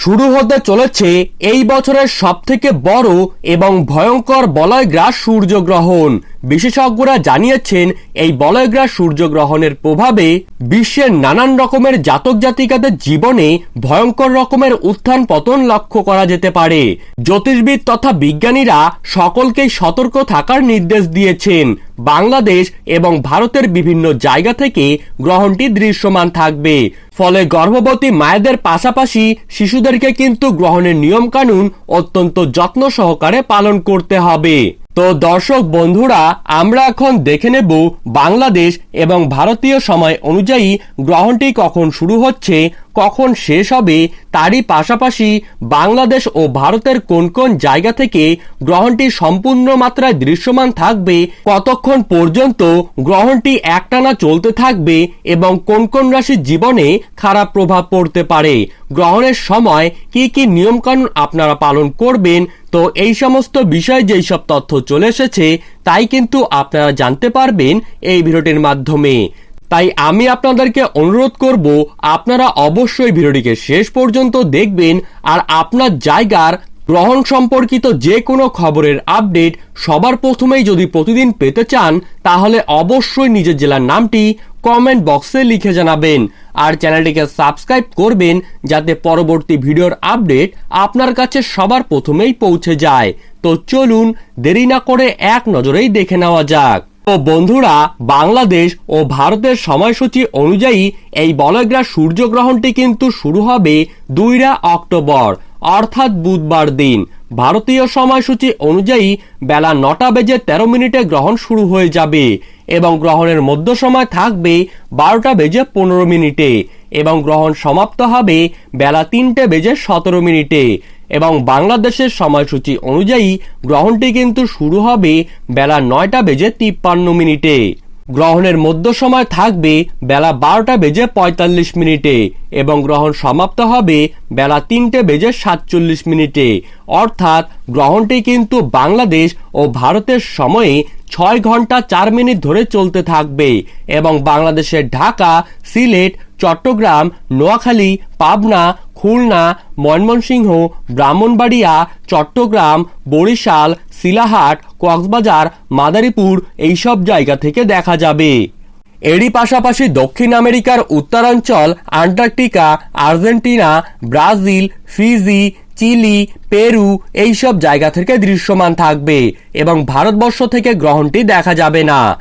শুরু হতে চলেছে এই বছরের সবথেকে বড় এবং ভয়ঙ্কর বলয়গ্রাস সূর্যগ্রহণ। বিশেষজ্ঞরা জানিয়েছেন, এই বলয়গ্রাস সূর্যগ্রহণের প্রভাবে বিশ্বের নানান রকমের জাতক জাতিকাদের জীবনে ভয়ঙ্কর রকমের উত্থান পতন লক্ষ্য করা যেতে পারে। জ্যোতিষবিদ তথা বিজ্ঞানীরা সকলকেই সতর্ক থাকার নির্দেশ দিয়েছেন। বাংলাদেশ এবং ভারতের বিভিন্ন জায়গা থেকে গ্রহণটি দৃশ্যমান থাকবে। ফলে গর্ভবতী মায়েদের পাশাপাশি শিশুদেরকে কিন্তু গ্রহণের নিয়মকানুন অত্যন্ত যত্ন সহকারে পালন করতে হবে। তো দর্শক বন্ধুরা, আমরা এখন দেখে নেব বাংলাদেশ এবং ভারতীয় সময় অনুযায়ী গ্রহণটি কখন শুরু হচ্ছে, কখন শেষ হবে, তারই পাশাপাশি বাংলাদেশ ও ভারতের কোন কোন জায়গা থেকে গ্রহণটি সম্পূর্ণ মাত্রায় দৃশ্যমান থাকবে, কতক্ষণ পর্যন্ত গ্রহণটি একটানা চলতে থাকবে এবং কোন কোন রাশির জীবনে খারাপ প্রভাব পড়তে পারে, গ্রহণের সময় কি কি নিয়মকানুন আপনারা পালন করবেন তো এই সমস্ত বিষয়ে যেই সব তথ্য চলে এসেছে, তাই কিন্তু আপনারা জানতে পারবেন এই ভিডিওটির মাধ্যমে। তাই আমি আপনাদেরকে অনুরোধ করব, আপনারা অবশ্যই ভিডিওটিকে শেষ পর্যন্ত দেখবেন আর আপনার জায়গার গ্রহণ সম্পর্কিত যে কোনো খবরের আপডেট সবার প্রথমেই যদি প্রতিদিন পেতে চান, তাহলে অবশ্যই নিজের জেলার নামটি কমেন্ট বক্সে লিখে জানাবেন। আর চ্যানেলটিকে সাবস্ক্রাইব করবেন, যাতে পরবর্তী ভিডিওর আপডেট আপনার কাছে সবার প্রথমেই পৌঁছে যায়। তো চলুন দেরি না করে এক নজরেই দেখে নেওয়া যাক। তো বন্ধুরা, বাংলাদেশ ও ভারতের সময়সূচি অনুযায়ী এই বলয়গ্রাস সূর্যগ্রহণটি কিন্তু শুরু হবে দুইরা অক্টোবর। অর্থাৎ বুধবার দিন। ভারতীয় সময়সূচি অনুযায়ী বেলা নটা বেজে তেরো মিনিটে গ্রহণ শুরু হয়ে যাবে এবং গ্রহণের মধ্য সময় থাকবে বারোটা বেজে পনেরো মিনিটে এবং গ্রহণ সমাপ্ত হবে বেলা তিনটে বেজে সতেরো মিনিটে এবং বাংলাদেশের সময়সূচি অনুযায়ী গ্রহণটি কিন্তু শুরু হবে বেলা নয়টা বেজে তিপ্পান্ন মিনিটে। গ্রহণের মধ্য সময় থাকবে বেলা বারোটা বেজে পঁয়তাল্লিশ মিনিটে এবং গ্রহণ সমাপ্ত হবে বেলা তিনটে বেজে সাতচল্লিশ মিনিটে। অর্থাৎ গ্রহণটি কিন্তু বাংলাদেশ ও ভারতের সময়ে ছয় ঘণ্টা চার মিনিট ধরে চলতে থাকবে এবং বাংলাদেশের ঢাকা, সিলেট, চট্টগ্রাম, নোয়াখালী, পাবনা খুলনা, ময়মনসিংহ, ব্রাহ্মণবাড়িয়া, চট্টগ্রাম, বরিশাল শিলাহাট কক্সবাজার, মাদারীপুর এইসব জায়গা থেকে দেখা যাবে। এরই পাশাপাশি দক্ষিণ আমেরিকার উত্তরাঞ্চল, Antarctica, Argentina, Brazil, Fiji, Chile, Peru এইসব জায়গা থেকে দৃশ্যমান থাকবে এবং ভারতবর্ষ থেকে গ্রহণটি দেখা যাবে না।